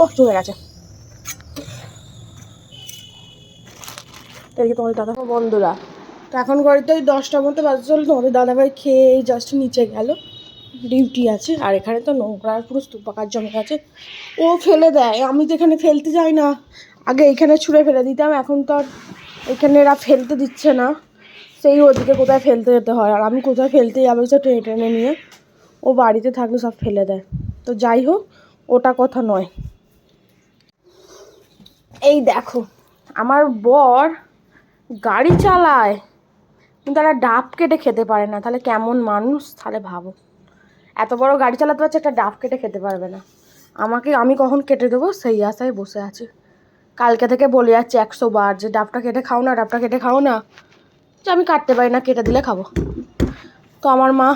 ও চলে গেছে। এদিকে তোমাদের দাদা? বন্ধুরা, তো এখন ঘড়িতে ওই দশটার মতো বাজে চলো তোমাদের দাদাভাই খেয়ে জাস্ট নিচে গেল। ডিউটি আছে, আর এখানে তো নোংরার পুরো স্তূপাকার জমে গেছে ও ফেলে দেয়, আমি তো এখানে ফেলতে যাই না। আগে এখানে ছুঁড়ে ফেলে দিতাম, এখন তো আর এখানে এরা ফেলতে দিচ্ছে না। সেই ওদিকে কোথায় ফেলতে যেতে হয়, আর আমি কোথায় ফেলতে যাব সে টেনে টেনে নিয়ে। ও বাড়িতে থাকলে সব ফেলে দেয়। তো যাই হোক, ওটা কথা নয়। এই দেখো, আমার বর গাড়ি চালায়, কিন্তু তারা ডাব কেটে খেতে পারে না। তাহলে কেমন মানুষ? তাহলে ভাবো। এত বড় গাড়ি চালাতে পারছে, একটা ডাব কেটে খেতে পারবে না। আমাকে আমি কখন কেটে দেবো? সেই আশায় বসে আছি। কালকে থেকে বলে যাচ্ছে একশো বার যে, ডাবটা কেটে খাও না, ডাবটা কেটে খাও না। যে, আমি কাটতে পারি না, কেটে দিলে খাব। তো আমার মা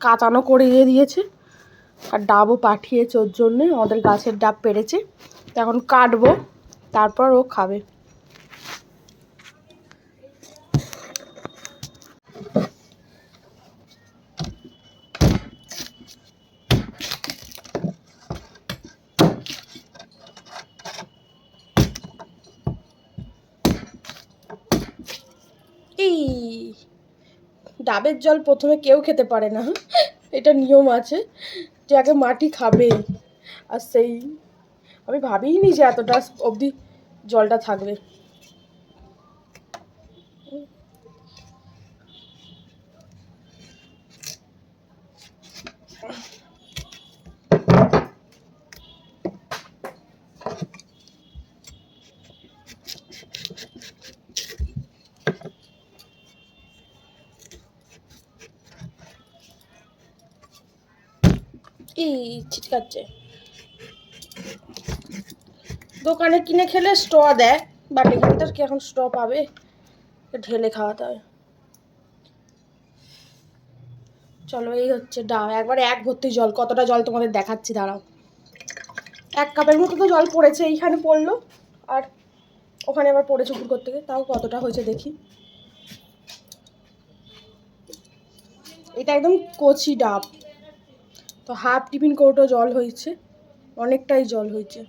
কাটানো করে দিয়ে দিয়েছে। আর ডাবও পাঠিয়েছে ওর জন্যে। আমাদের গাছের ডাব পেরেছে। তো এখন কাটবো। তারপর ও খাবে। ডাবের জল প্রথমে কেউ খেতে পারে না। এটা নিয়ম আছে, যে আগে মাটি খাবে। আর সেই, আমি ভাবিনি যে এতটা অবধি জলটা থাকবে। এই ছিটকাচ্ছে। দোকানে কিনে খেলে স্ট্র দেয়। বাট এখানে তো কি এখন স্ট্র পাবে? ঢেলে খাওয়াতে হয়। চলো, এই হচ্ছে ডাব একবারে এক ভর্তি জল। কতটা জল তোমাদের দেখাচ্ছি, দাঁড়াও। এক কাপের মতো তো জল পড়েছে, এইখানে পড়ল। আর ওখানে আবার পড়েছে উপর থেকে তাও কতটা হয়েছে দেখি। এটা একদম কচি ডাব। তো হাফ টিফিন কৌটো জল হয়েছে। অনেকটাই জল হয়েছে।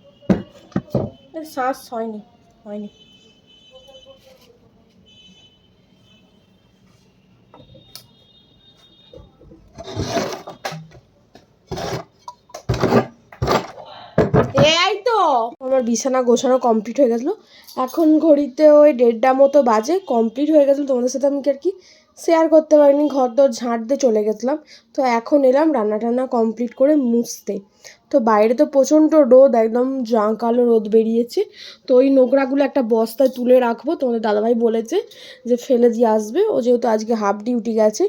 শ্বাস হয়নি হয়নি। এই তো আমার বিছানা গোছানো কমপ্লিট হয়ে গেছিল। এখন ঘড়িতে ওই দেড়টা মতো বাজে কমপ্লিট হয়ে গেছিল। তোমাদের সাথে আমি আর কি শেয়ার করতে পারিনি। ঘর দর ঝাঁট দিয়ে চলে গেছিলাম। তো এখন এলাম রান্না টান্না কমপ্লিট করে মুছতে। তো বাইরে তো প্রচণ্ড রোদ, একদম জাঁ কালো রোদ বেরিয়েছে। তো ওই নোংরাগুলো একটা বস্তায় তুলে রাখব, তোমাদের দাদাভাই বলেছে যে ফেলে দিয়ে আসবে। ও যেহেতু আজকে হাফ ডিউটি গেছে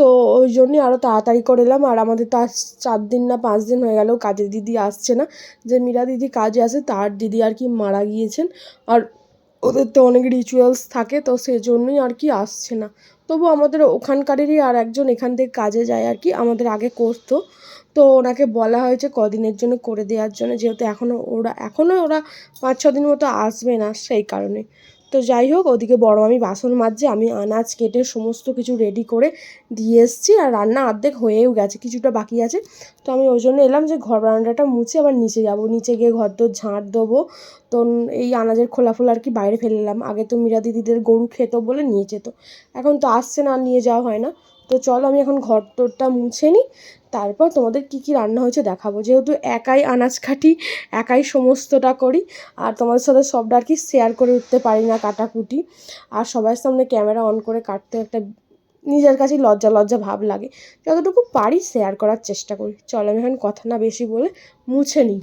তো ওই জন্যই আরও তাড়াতাড়ি করে এলাম। আর আমাদের তার চার দিন না পাঁচ দিন হয়ে গেল কাজের দিদি আসছে না। যে মীরা দিদি কাজে আসে তার দিদি আর কি মারা গিয়েছেন। আর ওদের তো অনেক রিচুয়ালস থাকে, তো সেজন্যই আর কি আসছে না। তবু আমাদের ওখানকারেরই আর একজন এখান থেকে কাজে যায় আর কি, আমাদের আগে করতো। তো ওনাকে বলা হয়েছে কদিনের জন্য করে দেওয়ার জন্য, যেহেতু এখনও ওরা এখনও ওরা পাঁচ ছ দিন মতো আসবে না সেই কারণে। তো যাই হোক, ওদিকে বড় আমি বাসন মাজছে, আমি আনাজ কেটে সমস্ত কিছু রেডি করে দিয়ে এসেছি আর রান্না অর্ধেক হয়েও গেছে, কিছুটা বাকি আছে। তো আমি ওই জন্য এলাম যে ঘর বারান্দাটা মুছে আবার নিচে যাব। নিচে গিয়ে ঘর দোর ঝাঁট দেবো তো এই আনাজের খোলা ফোলা আর কি বাইরে ফেলে এলাম। আগে তো মীরা দিদিদের গরু খেত বলে নিয়ে যেত। এখন তো আসছে না নিয়ে যাওয়া হয় না। তো চলো, আমি এখন ঘর তোরটা মুছে নিই। তারপর তোমাদের কি কি রান্না হয়েছে দেখাবো। যেহেতু একাই আনাজ কাটি, একাই সমস্তটা করি, আর তোমাদের সাথে সবটা আর কি শেয়ার করে উঠতে পারি না কাটাকুটি। আর সবার সামনে ক্যামেরা অন করে কাটতে একটা নিজের কাছেই লজ্জা লজ্জা ভাব লাগে। যতটুকু পারি শেয়ার করার চেষ্টা করি। চলো আমি এখন কথা না বেশি বলে মুছে নিই।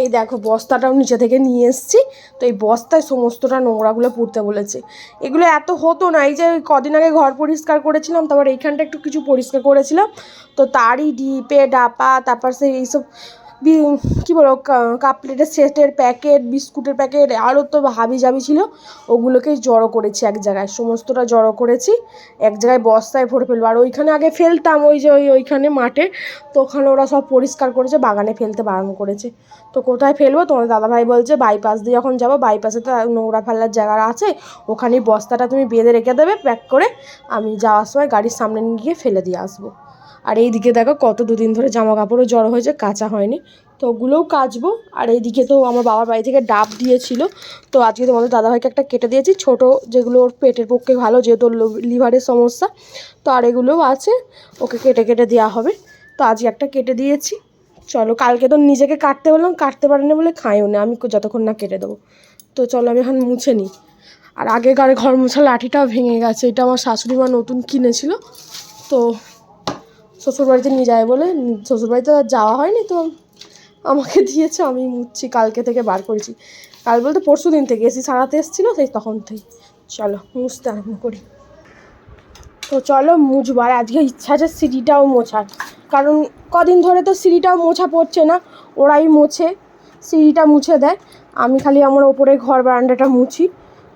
এই দেখো, বস্তাটাও নিচে থেকে নিয়ে এসেছি। তো এই বস্তায় সমস্তটা নোংরাগুলো পুড়তে বলেছে। এগুলো এত হতো না, এই যে কদিন আগে ঘর পরিষ্কার করেছিলাম, তারপর এইখানটা একটু কিছু পরিষ্কার করেছিলাম। তো তারই ডিপে, ডাপা, তারপর সেই এইসব কি বলব কাপ প্লেটের সেটের প্যাকেট বিস্কুটের প্যাকেট আরও তো হাবি জাবি ছিল, ওগুলোকেই জড়ো করেছি এক জায়গায়, সমস্তটা জড়ো করেছি, এক জায়গায় বস্তায় ভরে ফেলব। আর ওইখানে আগে ফেলতাম, ওই যে ওই ওইখানে মাঠে, তো ওখানে ওরা সব পরিষ্কার করেছে, বাগানে ফেলতে বারণ করেছে। তো কোথায় ফেলব? তোমার দাদাভাই বলছে বাইপাস দিয়ে যখন যাব বাইপাসে তো নোংরা ফেলার জায়গা আছে ওখানে বস্তাটা তুমি বেঁধে রেখে দেবে প্যাক করে, আমি যাওয়ার সময় গাড়ির সামনে নিয়ে গিয়ে ফেলে দিয়ে আসব। আর এইদিকে দেখো কত দুদিন ধরে জামা কাপড়ও জড়ো হয়েছে, কাঁচা হয়নি। তো ওগুলোও কাচবো। আর এইদিকে তো আমার বাবার বাড়ি থেকে ডাব দিয়েছিল। তো আজকে তোমাদের দাদাভাইকে একটা কেটে দিয়েছি। ছোট যেগুলো ওর পেটের পক্ষে ভালো, যেহেতু লিভারের সমস্যা। তো আর এগুলোও আছে। ওকে কেটে কেটে দেওয়া হবে। তো আজকে একটা কেটে দিয়েছি। চলো, কালকে তো নিজেকে কাটতে বললাম, কাটতে পারিনি বলে খাইও না। আমি যতক্ষণ না কেটে দেবো। তো চলো, আমি এখন মুছে নিই। আর আগেকার ঘর মোছা লাঠিটাও ভেঙে গেছে। এটা আমার শাশুড়ি মা নতুন কিনেছিল। তো শ্বশুরবাড়িতে নিয়ে যায় বলে, শ্বশুরবাড়িতে আর যাওয়া হয়নি তো। আমাকে দিয়েছে, আমি মুছছি কালকে থেকে বার করেছি। কাল বলতে পরশু দিন থেকে, এসি সারাতে এসেছিল, সেই তখন থেকে চলো, মুছতে আরম্ভ করি। তো চলো, মুছবো। আর আজকে ইচ্ছা আছে সিঁড়িটাও মোছার। কারণ কদিন ধরে তো সিঁড়িটাও মোছা পড়ছে না, ওরাই মোছে। সিঁড়িটা মুছে দেয়। আমি খালি আমার ওপরে ঘর বারান্দাটা মুছি।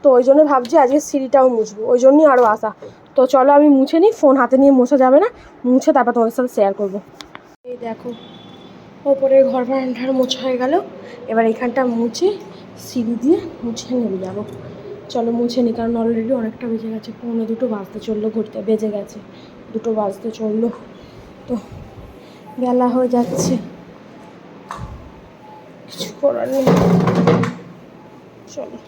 তো ওই জন্য ভাবছি আজকে সিঁড়িটাও মুছবো। ওই জন্যই আরও আসা তো চলো আমি মুছে নিই ফোন হাতে নিয়ে মোছা যাবে না। মুছে তারপর তোমাদের সাথে শেয়ার করব। এই দেখো, ওপরের ঘর বারান্দার মোছা হয়ে গেল। এবার এখানটা মুছে সিঁড়ি দিয়ে মুছে নেমে যাব। চলো মুছে নিই, কারণ অলরেডি অনেকটা বেজে গেছে। পৌনে দুটো বাজতে চলল, ঘুরতে বেজে গেছে। দুটো বাজতে চলল। তো বেলা হয়ে যাচ্ছে। কিছু করার নেই। চলো।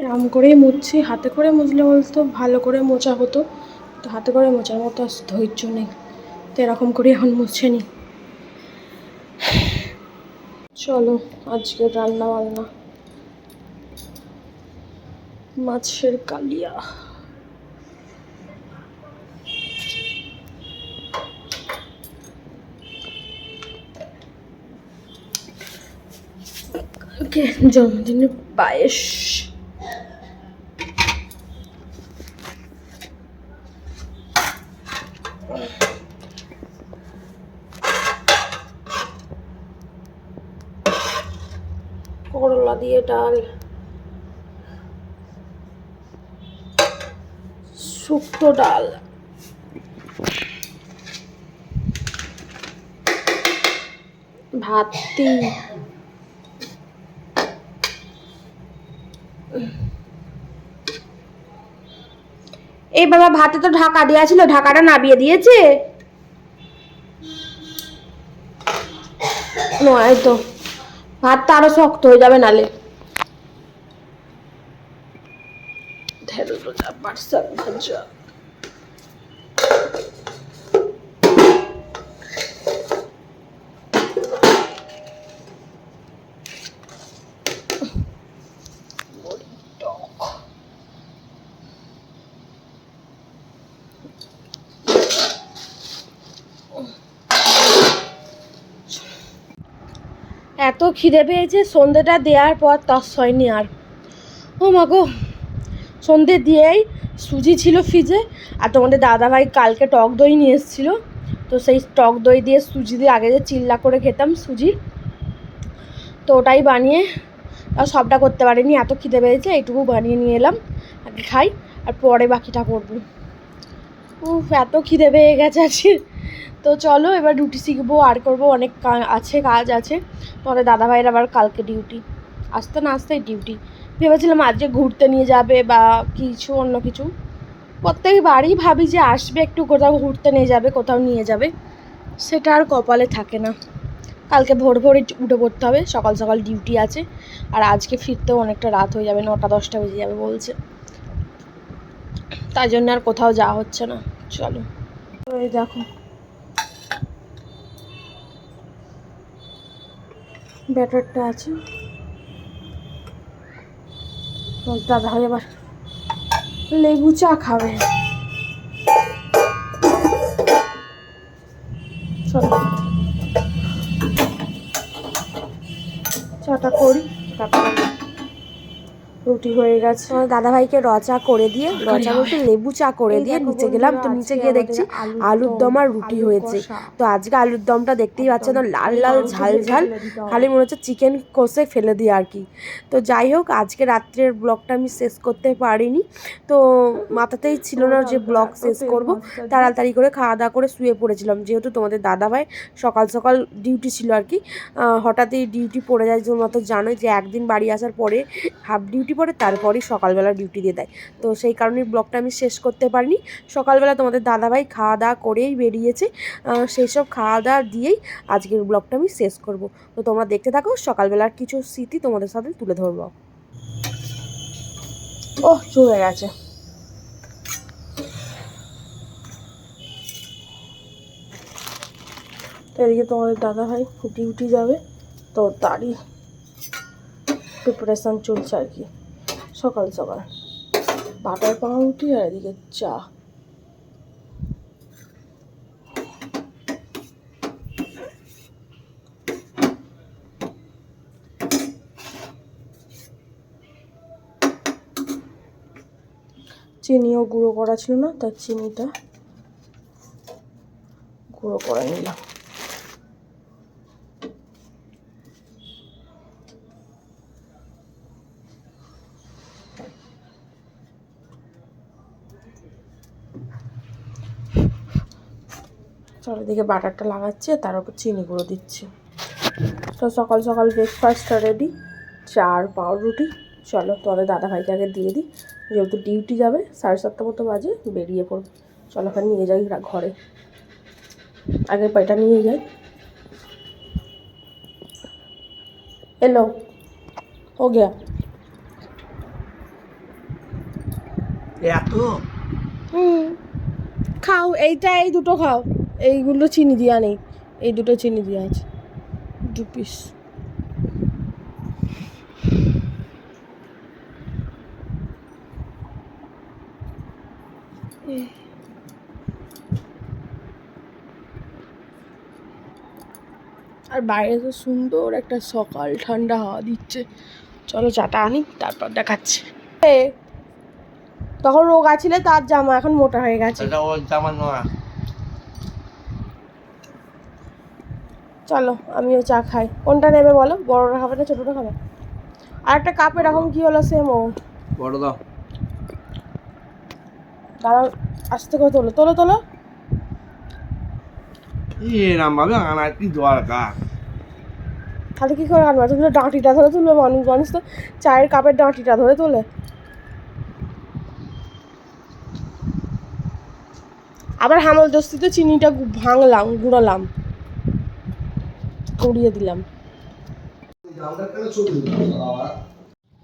এরম করেই মুছছি। হাতে করে মুছলে বলতো, ভালো করে মোচা হতো। তো হাতে করে মোচার মতো আর ধৈর্য নেই। তো এরকম করে এখন মুছে নি চলো, আজকে রান্না বান্না মাছের কালিয়া। কালকে জন্মদিনের পায়েস। করলা দিয়ে ডাল। শুক্তো ডাল। ভাতি এই বাবা, ভাতে তো ঢাকা দেওয়া ছিল, ঢাকাটা নাবিয়ে দিয়েছে। নয় তো। আরও শক্ত হয়ে যাবে নালে। যা এত খিদে পেয়েছে, সন্ধেটা দেওয়ার পর তস হয়নি আর। ও মা গো, সন্ধে দিয়েই সুজি ছিল ফ্রিজে, আর তোমাদের দাদাভাই কালকে টক দই নিয়ে এসেছিল। তো সেই টক দই দিয়ে সুজি দিয়ে আগে যে চিল্লা করে খেতাম সুজির, তো ওটাই বানিয়ে সবটা করতে পারিনি, এত খিদে পেয়েছে, এইটুকু বানিয়ে নিয়ে এলাম, আগে খাই, আর পরে বাকিটা করব। উফ, এত খিদে পেয়ে গেছে আজকে। তো চলো, এবার রুটি শিখব, আর করব অনেক আছে, কাজ আছে। তোমাদের দাদাভাইয়ের আবার কালকে ডিউটি আসতে না আসতেই ডিউটি ভেবেছিলাম আজকে ঘুরতে নিয়ে যাবে বা কিছু, অন্য কিছু। প্রত্যেকবারই ভাবি যে আসবে একটু, কোথাও ঘুরতে নিয়ে যাবে, কোথাও নিয়ে যাবে। সেটা আর কপালে থাকে না। কালকে ভোর ভোরে উঠে পড়তে হবে, সকাল সকাল ডিউটি আছে। আর আজকে ফিরতেও অনেকটা রাত হয়ে যাবে, নটা দশটা বেজে যাবে বলছে। তাই জন্য আর কোথাও যাওয়া হচ্ছে না। চলো। দেখো। ব্যাটারটা আছে। দাদা হয় এবার লেবু চা খাবে। চলো। চাটা করি তারপরে রুটি হয়ে গেছে। দাদাভাইকে র চা করে দিয়ে র চা বলতে লেবু চা করে দিয়ে নিচে গেলাম। তো নিচে গিয়ে দেখছি আলুর দম আর রুটি হয়েছে। তো আজকে আলুর দমটা দেখতেই পাচ্ছেন তো লাল লাল ঝাল ঝাল। খালি মনে হচ্ছে চিকেন কষে ফেলে দিই আর কি। তো যাই হোক আজকে রাত্রের ব্লগটা আমি শেষ করতে পারিনি। তো মাথাতেই ছিল না যে ব্লগ শেষ করব। তাড়াতাড়ি করে খাওয়া দাওয়া করে শুয়ে পড়েছিলাম। যেহেতু তোমাদের দাদাভাই সকাল সকাল ডিউটি ছিল আর কি। হঠাৎই ডিউটি পড়ে যায় তোমরা তো জানোই যে একদিন বাড়ি আসার পরে হাফ ডিউটি পড়ে তারপরই সকালবেলা ডিউটি দিয়ে দেয়। তো সেই কারণেই ব্লগটা আমি শেষ করতে পারিনি। সকালবেলা তোমাদের দাদাভাই খাওয়া দাওয়া করেই বেরিয়েছে। সেই সব খাওয়া দাওয়া দিয়েই আজকের ব্লগটা আমি শেষ করব। তো তোমরা দেখতে থাকো, সকালবেলার কিছু স্মৃতি তোমাদের সাথে তুলে ধরবো। ওহ, চলে গেছে। এদিকে তোমাদের দাদা ভাই ফুটি ডিউটি যাবে। তো তারই প্রিপারেশান চলছে আর কি। সকাল সকাল। বাটার পাউরুটি আর এদিকে চা। চিনিও গুঁড়ো করা ছিল না, তার চিনিটা গুঁড়ো করে নিলাম। চারিদিকে বাটারটা লাগাচ্ছে তার উপর চিনি গুঁড়ো দিচ্ছে। তো সকাল সকাল ব্রেকফাস্টটা রেডি চা আর পাউরুটি। চলো তোমাদের দাদা ভাইকে আগে দিয়ে দিই যেহেতু ডিউটি যাবে সাড়ে সাতটা মতো বাজে বেরিয়ে পড়বে। চলো ওখানে নিয়ে যাই ঘরে। আগে পাইটা নিয়ে যাই। এলো ও গিয়া। এত? হুম। খাও এইটা এই দুটো খাও। এইগুলো চিনি দেওয়া নেই। এই দুটো চিনি দেওয়া আছে। দু পিস আর বাইরে তো সুন্দর একটা সকাল, ঠান্ডা হাওয়া দিচ্ছে। চলো চাটা আনি, তারপর দেখাচ্ছি। তখন রোগা ছিলে তার জামা এখন মোটা হয়ে গেছে। জামা নয়। চলো আমিও চা খাই। কোনটা নেবে বলো? বড়টা খাবে না ছোটোটা খাবে? আর একটা কাপ এরকম কি হলো সেম ও? বড় দাও দাঁড়াও আস্তে করে তোলো তোলো তোলো। এরম ভাবে আনার কি দরকার। তাহলে কি করে আনবা? তুমি ডাঁটিটা ধরে তুলবে মানুষ মানুষ তো চায়ের কাপের ডাঁটিটা ধরে তোলে। আবার হামল দস্তিতে চিনিটা ভাঙলাম গুঁড়ালাম। উড়িয়ে দিলাম।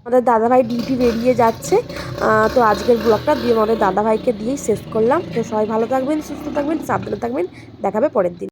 আমাদের দাদাভাই ডিউটি বেরিয়ে যাচ্ছে। তো আজকের ব্লগটা দিয়ে আমাদের দাদাভাইকে দিয়েই শেষ করলাম। তো সবাই ভালো থাকবেন, সুস্থ থাকবেন, সাবধানে থাকবেন। দেখাবে পরের দিন।